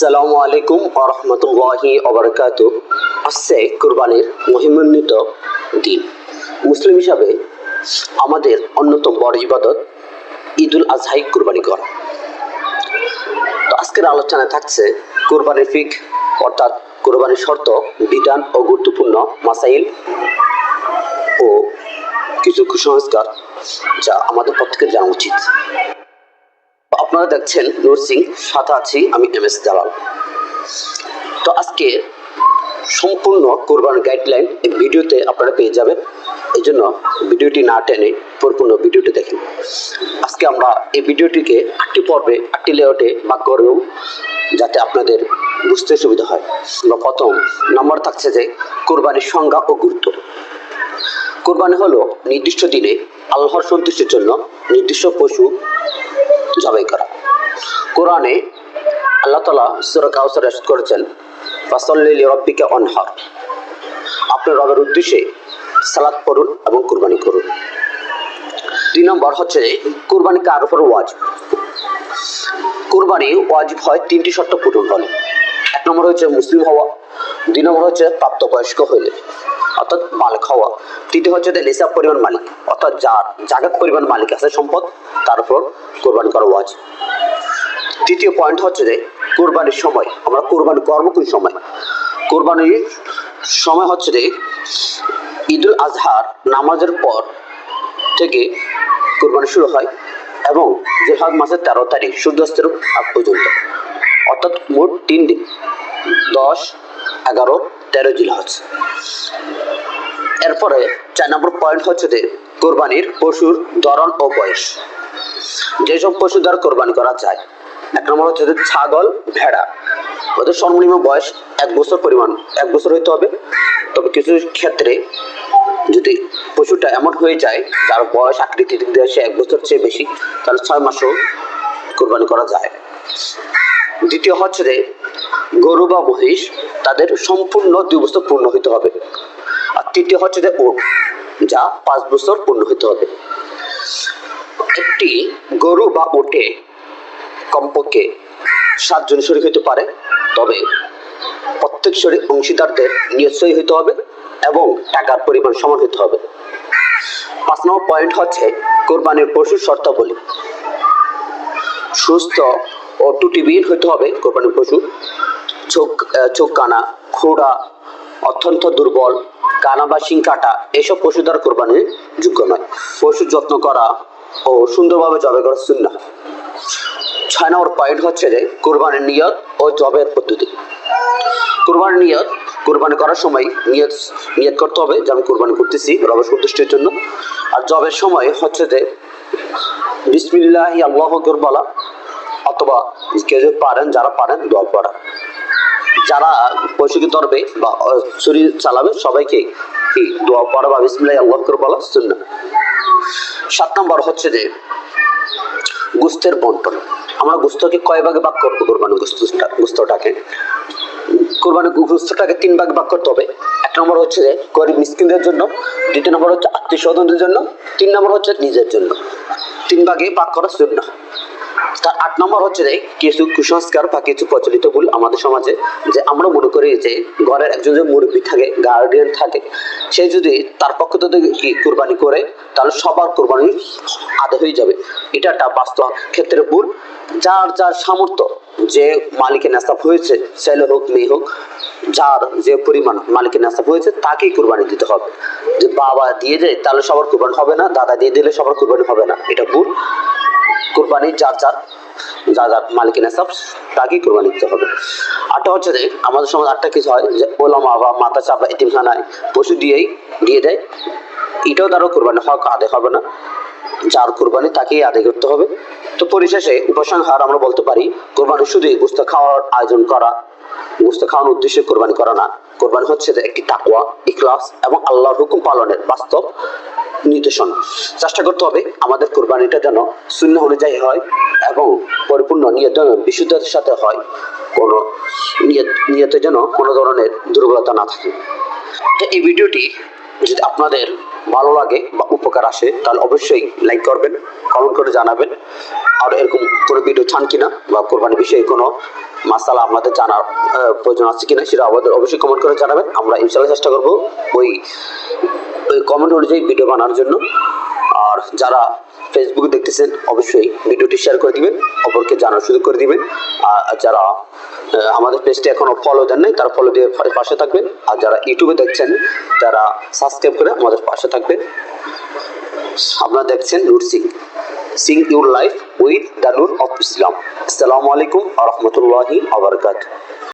আসসালামু আলাইকুম আরহামতুল্লাহি অবরকাত আসছে কোরবানির মহিমান্বিত দিন। মুসলিম হিসাবে আমাদের অন্যতম বড় ইবাদত ঈদুল আজহাই কোরবানি করা। তো আজকের আলোচনায় থাকছে কোরবানির ফিক, অর্থাৎ কোরবানির শর্ত, বিধান ও গুরুত্বপূর্ণ মাসাইল ও কিছু কুসংস্কার যা আমাদের প্রত্যেকের জানা উচিত। আপনারা দেখছেন নূর সিং, সাথে আছি আমি এম এস দালাল। তো আজকে সম্পূর্ণ কোরবান গাইডলাইন এই ভিডিওতে আপনারা পেয়ে যাবেন। এই জন্য ভিডিওটি না টেনে পরিপূর্ণ ভিডিওটি দেখেন। আজকে আমরা এই ভিডিওটিকে আটটি পর্বে আটটি লেআউটে ভাগ করব যাতে আপনাদের বুঝতে সুবিধা হয়। বা প্রথম নম্বর থাকছে যে কোরবানির সংজ্ঞা ও গুরুত্ব। কোরবানি হলো নির্দিষ্ট দিনে আল্লাহর সন্তুষ্টির জন্য নির্দিষ্ট পশু জবাই করা। কোরআনে আল্লাহ তালা সুরা কাউসার এরশাদ করেছেন, ফাসল্লি রব্বিকে অনহার আপনার রবের উদ্দেশ্যে সালাদ পড়ুন এবং কুরবানি করুন। দুই নম্বর হচ্ছে কুরবানি কার উপর ওয়াজিব। কুরবানি ওয়াজিব হয় তিনটি শর্ত পূরণ হলে। এক নম্বর হচ্ছে মুসলিম হওয়া, দুই নম্বর হচ্ছে প্রাপ্তবয়স্ক হইলে অর্থাৎ মালিক হওয়া। তৃতীয় হচ্ছে যে নিসাব পরিমাণ মালিক, অর্থাৎ যার জাগাত পরিমাণ মালিক আছে সম্পদ, তার উপর কোরবানি করা ওয়াজিব তৃতীয় পয়েন্ট হচ্ছে যে কোরবানির সময়, আমরা কোরবানি কর্ম কোন সময়। কোরবানির সময় হচ্ছে যে ঈদুল আজহার নামাজের পর থেকে কোরবানি শুরু হয় এবং জেহাদ মাসের তেরো তারিখ সূর্যাস্তের আগ পর্যন্ত। অর্থাৎ মোট তিন দিন, দশ, এগারো তেরো জিলহজ এরপরে চার নম্বর পয়েন্ট হচ্ছে যে কোরবানির পশুর ধরন ও বয়স। যেসব পশু দ্বারা কোরবানি করা যায়। এক নম্বর হচ্ছে যে ছাগল, ভেড়া। ওদের সর্বনিম্ন বয়স এক বছর পরিমাণ, এক বছর হইতে হবে। তবে কিছু ক্ষেত্রে যদি পশুটা এমন হয়ে যায়, যার বয়স আকৃতি দিক দিয়ে সে এক বছর চেয়ে বেশি, তাহলে ছয় মাসও কোরবানি করা যায়। দ্বিতীয় হচ্ছে যে গরু বা মহিষ তাদের সম্পূর্ণ দুই বছর পূর্ণ হইতে হবে। আর তৃতীয় হচ্ছে যে ওট যা পাঁচ বছর পূর্ণ হইতে হবে। একটি গরু বা ওটে কমপক্ষে সাতজন শরীর হইতে পারে, তবে প্রত্যেক শরীর অংশীদারদের নিশ্চয়ই হইতে হবে এবং টাকার পরিমাণ সমান হইতে হবে। পাঁচ নম্বর পয়েন্ট হচ্ছে কোরবানির পশুর শর্তাবলী। সুস্থ ও টুটিবিহীন হইতে হবে কোরবানির পশু। চোখ চোখ কানা, খোড়া, অত্যন্ত দুর্বল, কানা বা শিং কাটা, এসব পশু দ্বারা কোরবানির যোগ্য নয়। পশুর যত্ন করা ও সুন্দরভাবে জবে করা সুন্না ছয় নম্বর পয়েন্ট হচ্ছে যে কোরবানির নিয়ত ও জবের পদ্ধতি। কোরবানির নিয়ত, কোরবানি করার সময় নিয়ত নিয়ত করতে হবে যে আমি কোরবানি করতেছি রবের সন্তুষ্টির জন্য। আর জবের সময় হচ্ছে যে বিসমিল্লাহ আল্লাহ বলা, অথবা কেউ পারেন, যারা পারেন দোয়া পড়া যারা পশুকে ধরবে বা শরীর চালাবে, সবাইকে কি দোয়া পড়া বা বিসমিল্লাহ, আল্লাহ আকবর বলা শুননা সাত নম্বর হচ্ছে যে গুস্তের বন্টন। আমরা গুস্তকে কয় ভাগে ভাগ করব? কোরবানি গুস্তটা গুস্তটাকে কোরবানি গুস্তটাকে তিন ভাগে ভাগ করতে হবে। এক নম্বর হচ্ছে যে, গরিব মিসকিনদের জন্য। দ্বিতীয় নম্বর হচ্ছে আত্মীয় স্বজনদের জন্য। তিন নম্বর হচ্ছে নিজের জন্য। তিন ভাগে ভাগ করা জন্য তার আট নম্বর হচ্ছে যে কিছু কুসংস্কার বা কিছু প্রচলিত ভুল আমাদের সমাজে যে আমরা মনে করি যে ঘরের একজন যে মুরব্বী থাকে গার্ডিয়ান থাকে, সে যদি তার পক্ষ থেকে কোরবানি করে, তাহলে সবার কোরবানি আদায় হয়ে যাবে। এটা একটা বাস্তব ক্ষেত্রে ভুল। যার যার সামর্থ্য যে মালিকের নাস্তাব হয়েছে, ছেলে হোক, মেয়ে হোক, যার যে পরিমাণ মালিকের নাস্তাব হয়েছে, তাকেই কোরবানি দিতে হবে। যে বাবা দিয়ে দেয়, তাহলে সবার কোরবানি হবে না, দাদা দিয়ে দিলে সবার কোরবানি হবে না। এটা ভুল। কোরবানি যার যার, যা যার মালিকের নেশাব তাকেই কোরবানি দিতে হবে। আটটা হচ্ছে যে, আমাদের সমাজ আটটা কিছু হয়, যে ওলামা বা মাতা চাপা এতিমখানায় পশু দিয়েই দিয়ে দেয়। এটাও তারও কোরবানি হক আদায় হবে না। যার কোরবানি তাকেই আদায় করতে হবে। তো পরিশেষে উপসংহার আমরা বলতে পারি, কোরবানি শুধুই গুস্ত খাওয়ার আয়োজন করা গুস্ত খাওয়ানোর উদ্দেশ্যে কোরবানি করা না। কোরবানি হচ্ছে যে একটি তাকওয়া, ইখলাস এবং আল্লাহর হুকুম পালনের বাস্তব নির্দেশনা। চেষ্টা করতে হবে আমাদের কোরবানিটা যেন শূন্য অনুযায়ী হয় এবং পরিপূর্ণ নিয়ত বিশুদ্ধতার সাথে হয়। কোনো নিয়ত যেন কোনো ধরনের দুর্বলতা না থাকে। তো এই ভিডিওটি যদি আপনাদের ভালো লাগে বা উপকার আসে, তাহলে অবশ্যই লাইক করবেন, কমেন্ট করে জানাবেন। আর এরকম কোনো ভিডিও চান কিনা বা কোরবানির বিষয়ে কোনো মাসালা আপনাদের জানার প্রয়োজন আছে কিনা, সেটা আমাদের অবশ্যই কমেন্ট করে জানাবেন। আমরা ইনশাল্লাহ চেষ্টা করব ওই কমেন্ট অনুযায়ী ভিডিও বানানোর জন্য। আর যারা ফেসবুকে দেখতেছেন, অবশ্যই ভিডিওটি শেয়ার করে দিবেন, অপরকে জানার সুযোগ করে দিবেন। আর যারা আমাদের পেজটি এখনও ফলো দেন নাই, তারা ফলো দিয়ে পাশে থাকবেন। আর যারা ইউটিউবে দেখছেন, তারা সাবস্ক্রাইব করে আমাদের পাশে থাকবেন। আপনারা দেখছেন nourishing your life with the Noor of Islam আসসালামু আলাইকুম আ রহমতুল্লাহি আবরকাত